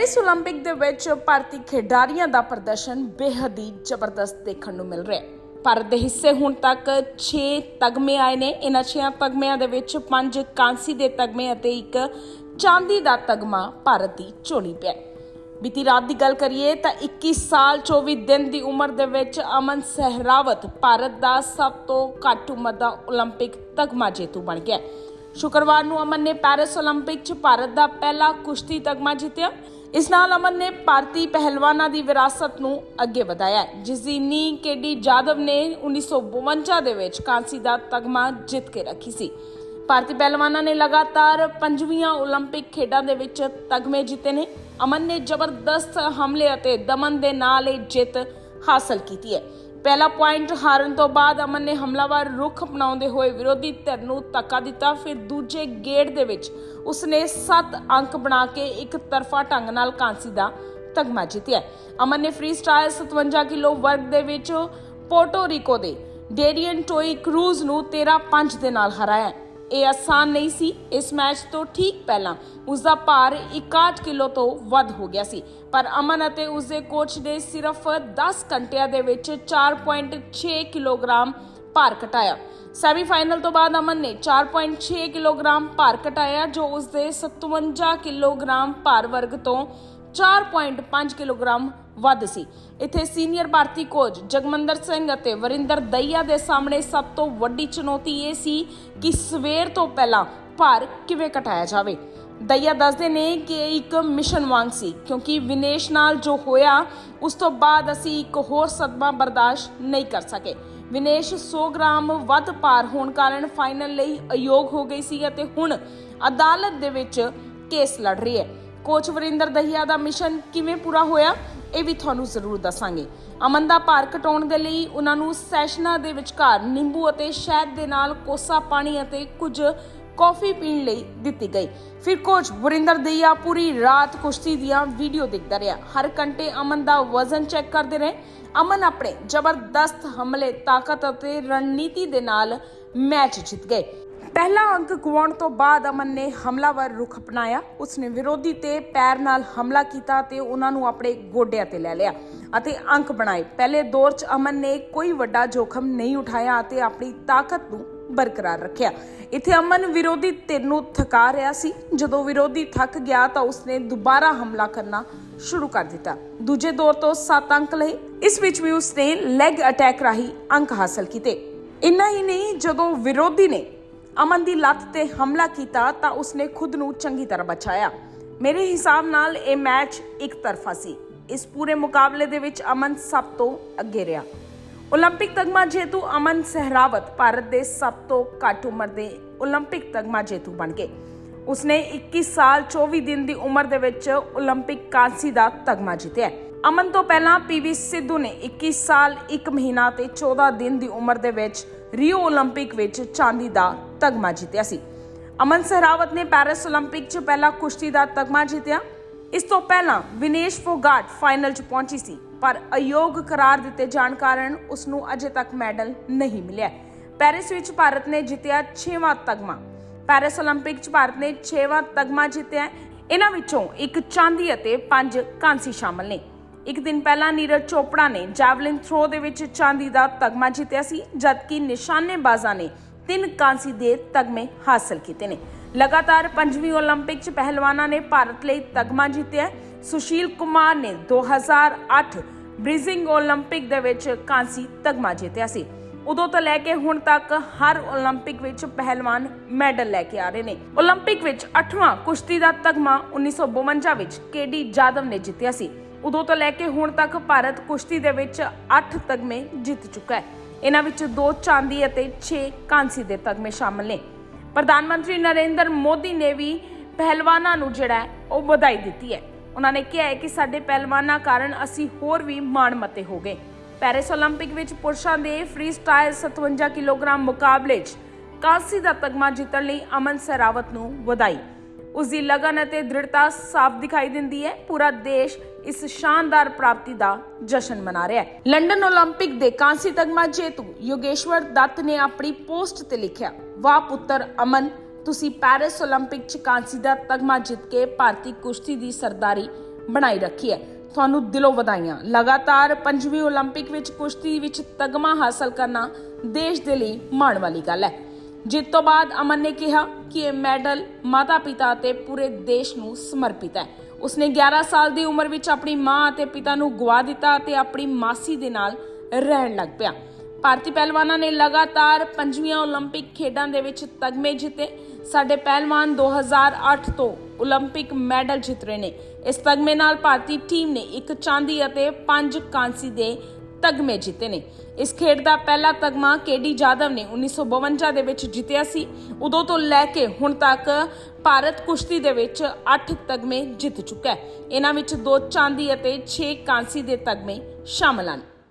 Paris 올림픽 ਦੇ ਵਿੱਚ ਭਾਰਤੀ ਖਿਡਾਰੀਆਂ ਦਾ ਪ੍ਰਦਰਸ਼ਨ ਬੇਹੱਦ ਹੀ ਜ਼ਬਰਦਸਤ ਦੇਖਣ ਨੂੰ ਮਿਲ ਰਿਹਾ ਹੈ ਭਾਰਤ ਦੇ ਹਿੱਸੇ ਹੁਣ ਤੱਕ 6 ਤਗਮੇ ਆਏ ਨੇ ਇਹਨਾਂ 6 ਤਗਮਿਆਂ ਦੇ ਵਿੱਚ 5 ਕਾਂਸੀ ਦੇ ਤਗਮੇ ਅਤੇ ਇੱਕ ਚਾਂਦੀ ਦਾ ਤਗਮਾ ਭਾਰਤ ਦੀ ਝੋਲੀ ਪਿਆ ਹੈ। ਬੀਤੀ ਰਾਤ ਦੀ ਗੱਲ ਕਰੀਏ ਤਾਂ 21 ਸਾਲ 24 ਦਿਨ ਦੀ ਉਮਰ ਦੇ ਵਿੱਚ ਅਮਨ ਸਹਿਰਾਵਤ ਭਾਰਤ ਦਾ ਸਭ ਤੋਂ ਘੱਟ ਉਮਰ ਦਾ 올림픽 ਤਗਮਾ ਜੇਤੂ ਬਣ ਗਿਆ ਹੈ। ਸ਼ੁੱਕਰਵਾਰ ਨੂੰ ਅਮਨ ਨੇ ਪੈਰਿਸ 올림픽 'ਚ ਭਾਰਤ ਦਾ ਪਹਿਲਾ ਕੁਸ਼ਤੀ ਤਗਮਾ ਜਿੱਤਿਆ ਇਸ ਨਾਲ ਅਮਨ ਨੇ ਭਾਰਤੀ ਪਹਿਲਵਾਨਾਂ ਦੀ ਵਿਰਾਸਤ ਨੂੰ ਅੱਗੇ ਵਧਾਇਆ ਹੈ, ਜਿਸ ਦੀ ਨੀਂਹ ਕੇਡੀ ਜਾਦਵ ਨੇ 1952 ਦੇ ਵਿੱਚ ਕਾਂਸੀ ਦਾ ਤਗਮਾ ਜਿੱਤ ਕੇ ਰੱਖੀ ਸੀ ਭਾਰਤੀ ਪਹਿਲਵਾਨਾਂ ਨੇ ਲਗਾਤਾਰ ਪੰਜਵੀਆਂ 올림픽 ਖੇਡਾਂ ਦੇ ਵਿੱਚ ਤਗਮੇ ਜਿੱਤੇ ਨੇ ਅਮਨ ਨੇ ਜ਼ਬਰਦਸਤ ਹਮਲੇ ਅਤੇ ਦਮਨ ਦੇ ਨਾਲ ਇਹ ਜਿੱਤ ਹਾਸਲ ਕੀਤੀ ਹੈ ਪਹਿਲਾ ਪੁਆਇੰਟ ਹਾਰਨ ਤੋਂ ਬਾਅਦ ਅਮਨ ਨੇ ਹਮਲਾਵਰ ਰੁਖ ਅਪਣਾਉਂਦੇ ਹੋਏ ਵਿਰੋਧੀ ਧਿਰ ਨੂੰ ਧੱਕਾ ਦਿੱਤਾ। ਫਿਰ ਦੂਜੇ ਗੇੜ ਦੇ ਵਿੱਚ ਉਸਨੇ 7 ਅੰਕ ਬਣਾ ਕੇ ਇੱਕ ਤਰਫਾ ਢੰਗ ਨਾਲ ਕਾਂਸੀ ਦਾ ਤਗਮਾ ਜਿੱਤਿਆ। ਅਮਨ ਨੇ ਫ੍ਰੀ ਸਟਾਈਲ 57 ਕਿਲੋ ਵਰਗ ਦੇ ਵਿੱਚ ਪੋਰਟੋ ਰੀਕੋ ਦੇ ਡੇਰੀਅਨ ਟੋਈ ਕਰੂਜ਼ ਨੂੰ 13-5 ਦੇ ਨਾਲ ਹਰਾਇਆ। ਇਹ ਆਸਾਨ ਨਹੀਂ ਸੀ। ਇਸ ਮੈਚ ਤੋਂ ਠੀਕ ਪਹਿਲਾਂ ਉਸ ਦਾ ਭਾਰ 61 ਕਿਲੋ ਤੋਂ ਵੱਧ ਹੋ ਗਿਆ ਸੀ। ਪਰ ਅਮਨ ਅਤੇ ਉਸ ਦੇ ਕੋਚ ਨੇ ਸਿਰਫ 10 ਘੰਟਿਆਂ ਦੇ ਵਿੱਚ 4.6 ਕਿਲੋਗ੍ਰਾਮ ਭਾਰ ਘਟਾਇਆ। ਸੈਮੀਫਾਈਨਲ ਤੋਂ ਬਾਅਦ ਅਮਨ ਨੇ 4.6 ਕਿਲੋਗ੍ਰਾਮ ਭਾਰ ਘਟਾਇਆ, ਜੋ ਉਸ ਦੇ 57 ਕਿਲੋਗ੍ਰਾਮ ਭਾਰ ਵਰਗ ਤੋਂ 4.5 ਕਿਲੋਗ੍ਰਾਮ ਵੱਧ ਸੀ। ਇੱਥੇ ਸੀਨੀਅਰ ਭਾਰਤੀ ਕੋਚ ਜਗਮੰਦਰ ਸਿੰਘ ਅਤੇ ਵਰਿੰਦਰ ਦਈਆ ਦੇ ਸਾਹਮਣੇ ਸਭ ਤੋਂ ਵੱਡੀ ਚੁਣੌਤੀ ਇਹ ਸੀ ਕਿ ਸਵੇਰ ਤੋਂ ਪਹਿਲਾਂ ਭਾਰ ਕਿਵੇਂ ਘਟਾਇਆ ਜਾਵੇ। ਦਈਆ ਦੱਸਦੇ ਨੇ ਕਿ ਇਹ ਇੱਕ ਮਿਸ਼ਨ ਵਾਂਗ ਸੀ, ਕਿਉਂਕਿ ਵਿਨੇਸ਼ ਨਾਲ ਜੋ ਹੋਇਆ, ਉਸ ਤੋਂ ਬਾਅਦ ਅਸੀਂ ਇੱਕ ਹੋਰ ਸਦਮਾ ਬਰਦਾਸ਼ਤ ਨਹੀਂ ਕਰ ਸਕੇ। ਵਿਨੇਸ਼ 100 ਗ੍ਰਾਮ ਵੱਧ ਭਾਰ ਹੋਣ ਕਾਰਨ ਫਾਈਨਲ ਲਈ ਅਯੋਗ ਹੋ ਗਈ ਸੀ ਅਤੇ ਹੁਣ ਅਦਾਲਤ ਦੇ ਵਿੱਚ ਕੇਸ ਲੜ ਰਹੀ ਹੈ। ਕੋਚ ਵਰਿੰਦਰ ਦਹੀਆ ਦਾ ਮਿਸ਼ਨ ਕਿਵੇਂ ਪੂਰਾ ਹੋਇਆ, ਇਹ ਵੀ ਤੁਹਾਨੂੰ ਜ਼ਰੂਰ ਦੱਸਾਂਗੇ। ਅਮਨ ਦਾ ਭਾਰ ਘਟਾਉਣ ਦੇ ਲਈ ਉਹਨਾਂ ਨੂੰ ਸੈਸ਼ਨਾਂ ਦੇ ਵਿਚਕਾਰ ਨਿੰਬੂ ਅਤੇ ਸ਼ਹਿਦ ਦੇ ਨਾਲ ਕੋਸਾ ਪਾਣੀ ਅਤੇ ਕੁਝ ਕੌਫੀ ਪੀਣ ਲਈ ਦਿੱਤੀ ਗਈ। ਫਿਰ ਕੋਚ ਵਰਿੰਦਰ ਦਈਆ ਪੂਰੀ ਰਾਤ ਕੁਸ਼ਤੀ ਦੀਆਂ ਵੀਡੀਓ ਦੇਖਦਾ ਰਿਹਾ। ਹਰ ਘੰਟੇ ਅਮਨ ਦਾ ਵਜ਼ਨ ਚੈੱਕ ਕਰਦੇ ਰਹੇ। ਅਮਨ ਆਪਣੇ ਜ਼ਬਰਦਸਤ ਹਮਲੇ, ਤਾਕਤ ਅਤੇ ਰਣਨੀਤੀ ਦੇ ਨਾਲ ਮੈਚ ਜਿੱਤ ਗਏ। ਪਹਿਲਾ ਅੰਕ ਗਵਾਉਣ ਤੋਂ ਬਾਅਦ ਅਮਨ ਨੇ ਹਮਲਾਵਰ ਰੁਖ ਅਪਣਾਇਆ। ਉਸਨੇ ਵਿਰੋਧੀ ਤੇ ਪੈਰ ਨਾਲ ਹਮਲਾ ਕੀਤਾ ਤੇ ਉਹਨਾਂ ਨੂੰ ਆਪਣੇ ਗੋਡਿਆਂ ਤੇ ਲੈ ਲਿਆ ਅਤੇ ਅੰਕ ਬਣਾਏ। ਪਹਿਲੇ ਦੌਰ 'ਚ ਅਮਨ ਨੇ ਕੋਈ ਵੱਡਾ ਜੋਖਮ ਨਹੀਂ ਉਠਾਇਆ ਅਤੇ ਆਪਣੀ ਤਾਕਤ ਨੂੰ ਬਰਕਰਾਰ ਰੱਖਿਆ। ਇੱਥੇ ਅਮਨ ਵਿਰੋਧੀ ਧਿਰ ਨੂੰ ਥਕਾ ਰਿਹਾ ਸੀ। ਜਦੋਂ ਵਿਰੋਧੀ ਥੱਕ ਗਿਆ ਤਾਂ ਉਸਨੇ ਦੁਬਾਰਾ ਹਮਲਾ ਕਰਨਾ ਸ਼ੁਰੂ ਕਰ ਦਿੱਤਾ। ਦੂਜੇ ਦੌਰ ਤੋਂ 7 ਅੰਕ ਲਏ। ਇਸ ਵਿੱਚ ਵੀ ਉਸਨੇ ਲੈਗ ਅਟੈਕ ਰਾਹੀਂ ਅੰਕ ਹਾਸਲ ਕੀਤੇ। ਇੰਨਾ ਹੀ ਨਹੀਂ, ਜਦੋਂ ਵਿਰੋਧੀ ਨੇ ਅਮਨ ਦੀ ਲੱਤ ਤੇ ਹਮਲਾ ਕੀਤਾ ਤਾਂ ਉਸਨੇ ਖੁਦ ਨੂੰ ਚੰਗੀ ਤਰ੍ਹਾਂ ਬਚਾਇਆ ਮੇਰੇ ਹਿਸਾਬ ਨਾਲ ਇਹ ਮੈਚ ਇੱਕ ਤਰਫਾ ਸੀ ਇਸ ਪੂਰੇ ਮੁਕਾਬਲੇ ਦੇ ਵਿੱਚ ਅਮਨ ਸਭ ਤੋਂ ਅੱਗੇ ਰਿਹਾ 올림픽 ਤਗਮਾ ਜੇਤੂ ਅਮਨ ਸਹਿਰਾਵਤ ਭਾਰਤ ਦੇ ਸਭ ਤੋਂ ਘੱਟ ਉਮਰ ਦੇ 올림픽 ਤਗਮਾ ਜੇਤੂ ਬਣ ਗਏ ਉਸਨੇ 21 ਸਾਲ 24 ਦਿਨ ਦੀ ਉਮਰ ਦੇ ਵਿੱਚ 올림픽 ਕਾਂਸੀ ਦਾ ਤਗਮਾ ਜਿੱਤਿਆ ਅਮਨ ਤੋਂ ਪਹਿਲਾਂ ਪੀਵੀ ਸਿੱਧੂ ਨੇ 21 ਸਾਲ 1 ਮਹੀਨਾ ਤੇ 14 ਦਿਨ ਦੀ ਉਮਰ ਦੇ ਵਿੱਚ ਰੀਓ 올림픽 ਵਿੱਚ ਚਾਂਦੀ ਦਾ ਤਗਮਾ ਜਿੱਤਿਆ ਸੀ ਅਮਨ ਸਹਿਰਾਵਤ ਨੇ ਪੈਰਿਸ 올림픽 'ਚ ਪਹਿਲਾ ਕੁਸ਼ਤੀ ਦਾ ਤਗਮਾ ਜਿੱਤਿਆ ਇਸ ਤੋਂ ਪਹਿਲਾਂ ਵਿਨੇਸ਼ ਫੋਗਾਟ ਫਾਈਨਲ 'ਚ ਪਹੁੰਚੀ ਸੀ ਪਰ ਅਯੋਗ ਕਰਾਰ ਦਿੱਤੇ ਜਾਣ ਕਾਰਨ ਉਸ ਨੂੰ ਅਜੇ ਤੱਕ ਮੈਡਲ ਨਹੀਂ ਮਿਲਿਆ ਪੈਰਿਸ ਵਿੱਚ ਭਾਰਤ ਨੇ ਜਿੱਤਿਆ 6ਵਾਂ ਤਗਮਾ ਪੈਰਿਸ 올림픽 'ਚ ਭਾਰਤ ਨੇ 6ਵਾਂ ਤਗਮਾ ਜਿੱਤਿਆ ਇਹਨਾਂ ਵਿੱਚੋਂ ਇੱਕ ਚਾਂਦੀ ਅਤੇ ਪੰਜ ਕਾਂਸੀ ਸ਼ਾਮਲ ਨੇ ਇੱਕ ਦਿਨ ਪਹਿਲਾਂ ਨੀਰਜ ਚੋਪੜਾ ਨੇ ਜੈਵਲਿਨ ਥਰੋ ਦੇ ਵਿੱਚ ਚਾਂਦੀ ਦਾ ਤਗਮਾ ਜਿੱਤਿਆ ਸੀ ਜਦਕਿ ਨਿਸ਼ਾਨੇਬਾਜ਼ਾਂ ਨੇ ਤਿੰਨ ਕਾਂਸੀ ਦੇ ਤਗਮੇ ਹਾਸਲ ਕੀਤੇ ਨੇ ਲਗਾਤਾਰ ਪੰਜਵੀਂ 올림픽 'ਚ ਪਹਿਲਵਾਨਾਂ ਨੇ ਭਾਰਤ ਲਈ ਤਗਮਾ ਜਿੱਤਿਆ ਹੈ। ਸੁਸ਼ੀਲ ਕੁਮਾਰ ਨੇ 2008 ਬ੍ਰਿਜ਼ਿੰਗ 올림픽 ਦੇ ਵਿੱਚ ਕਾਂਸੀ ਤਗਮਾ ਜਿੱਤਿਆ ਸੀ ਉਦੋਂ ਤੋਂ ਲੈ ਕੇ ਹੁਣ ਤੱਕ ਹਰ 올림픽 ਵਿੱਚ ਪਹਿਲਵਾਨ ਮੈਡਲ ਲੈ ਕੇ ਆ ਰਹੇ ਨੇ 올림픽 ਵਿੱਚ 8ਵਾਂ ਕੁਸ਼ਤੀ ਦਾ ਤਗਮਾ 1952 ਵਿੱਚ ਕੇਡੀ ਜਾਦਵ ਨੇ ਜਿੱਤਿਆ ਸੀ ਉਦੋਂ ਤੋਂ ਲੈ ਕੇ ਹੁਣ ਤੱਕ ਭਾਰਤ ਕੁਸ਼ਤੀ ਦੇ ਵਿੱਚ 8 ਤਗਮੇ ਜਿੱਤ ਚੁੱਕਾ ਹੈ ਇਹਨਾਂ ਵਿੱਚ 2 ਚਾਂਦੀ ਅਤੇ 6 ਕਾਂਸੀ ਦੇ ਤਗਮੇ ਸ਼ਾਮਲ ਨੇ ਪ੍ਰਧਾਨ ਮੰਤਰੀ ਨਰਿੰਦਰ ਮੋਦੀ ਨੇ ਵੀ ਪਹਿਲਵਾਨਾਂ ਨੂੰ ਜਿਹੜਾ ਹੈ ਉਹ ਵਧਾਈ ਦਿੱਤੀ ਹੈ ਉਹਨਾਂ ਨੇ ਕਿਹਾ ਹੈ ਕਿ ਸਾਡੇ ਪਹਿਲਵਾਨਾਂ ਕਾਰਨ ਅਸੀਂ ਹੋਰ ਵੀ ਮਾਣਮੱਤੇ ਹੋ ਗਏ ਪੈਰਿਸ 올림픽 ਵਿੱਚ ਪੁਰਸ਼ਾਂ ਦੇ ਫ੍ਰੀ ਸਟਾਈਲ 57 ਕਿਲੋਗ੍ਰਾਮ ਮੁਕਾਬਲੇ 'ਚ ਕਾਂਸੀ ਦਾ ਤਗਮਾ ਜਿੱਤਣ ਲਈ ਅਮਨ ਸਰਾਵਤ ਨੂੰ ਵਧਾਈ ਉਸ ਦੀ ਲਗਨ ਅਤੇ ਦ੍ਰਿੜਤਾ ਸਾਫ਼ ਦਿਖਾਈ ਦਿੰਦੀ ਹੈ ਪੂਰਾ ਦੇਸ਼ ਇਸ ਸ਼ਾਨਦਾਰ ਪ੍ਰਾਪਤੀ ਦਾ ਜਸ਼ਨ ਮਨਾ ਰਿਹਾ ਹੈ ਲੰਡਨ 올림픽 ਦੇ ਕਾਂਸੀ ਤਗਮਾ ਜੇਤੂ ਯੋਗੇਸ਼ਵਰ ਦੱਤ ਨੇ ਆਪਣੀ ਪੋਸਟ ਤੇ ਲਿਖਿਆ ਵਾਹ ਪੁੱਤਰ ਅਮਨ ਤੁਸੀਂ ਪੈਰਿਸ 올림픽 ਚ ਕਾਂਸੀ ਦਾ ਤਗਮਾ ਜਿੱਤ ਕੇ ਭਾਰਤੀ ਕੁਸ਼ਤੀ ਦੀ ਸਰਦਾਰੀ ਬਣਾਈ ਰੱਖੀ ਹੈ ਤੁਹਾਨੂੰ ਦਿਲੋਂ ਵਧਾਈਆਂ ਲਗਾਤਾਰ ਪੰਜਵੀਂ 올림픽 ਵਿੱਚ ਕੁਸ਼ਤੀ ਵਿੱਚ ਤਗਮਾ ਹਾਸਲ ਕਰਨਾ ਦੇਸ਼ ਦੇ ਲਈ ਮਾਣ ਵਾਲੀ ਗੱਲ ਹੈ ਜਿੱਤ ਤੋਂ ਬਾਅਦ ਅਮਨ ਨੇ ਕਿਹਾ ਕਿ ਇਹ ਮੈਡਲ ਮਾਤਾ-ਪਿਤਾ ਅਤੇ ਪੂਰੇ ਦੇਸ਼ ਨੂੰ ਸਮਰਪਿਤ ਹੈ ਉਸਨੇ 11 ਸਾਲ ਦੀ ਉਮਰ ਵਿੱਚ ਆਪਣੀ ਮਾਂ ਅਤੇ ਪਿਤਾ ਨੂੰ ਗਵਾ ਦਿੱਤਾ ਅਤੇ ਆਪਣੀ ਮਾਸੀ ਦੇ ਨਾਲ ਰਹਿਣ ਲੱਗ ਪਿਆ ਭਾਰਤੀ ਪਹਿਲਵਾਨਾਂ ਨੇ ਲਗਾਤਾਰ ਪੰਜਵੀਂ 올림픽 ਖੇਡਾਂ ਦੇ ਵਿੱਚ ਤਗਮੇ ਜਿੱਤੇ ਸਾਡੇ ਪਹਿਲਵਾਨ 2008 ਤੋਂ 올림픽 ਮੈਡਲ ਜਿੱਤ ਰਹੇ ਨੇ ਇਸ ਤਗਮੇ ਨਾਲ ਭਾਰਤੀ ਟੀਮ ਨੇ ਇੱਕ ਚਾਂਦੀ ਅਤੇ ਪੰਜ ਕਾਂਸੀ ਦੇ ਤਗਮੇ ਜਿੱਤੇ ਨੇ। ਇਸ ਖੇਡ ਦਾ ਪਹਿਲਾ ਤਗਮਾ ਕੇਡੀ ਜਾਦਵ ਨੇ 1952 ਦੇ ਵਿੱਚ ਜਿੱਤਿਆ ਸੀ। ਉਦੋਂ ਤੋਂ ਲੈ ਕੇ ਹੁਣ ਤੱਕ ਭਾਰਤ ਕੁਸ਼ਤੀ ਦੇ ਵਿੱਚ 8 ਤਗਮੇ ਜਿੱਤ ਚੁੱਕਾ ਹੈ। ਇਹਨਾਂ ਵਿੱਚ ਦੋ ਚਾਂਦੀ ਅਤੇ 6 ਕਾਂਸੀ ਦੇ ਤਗਮੇ ਸ਼ਾਮਲ ਹਨ।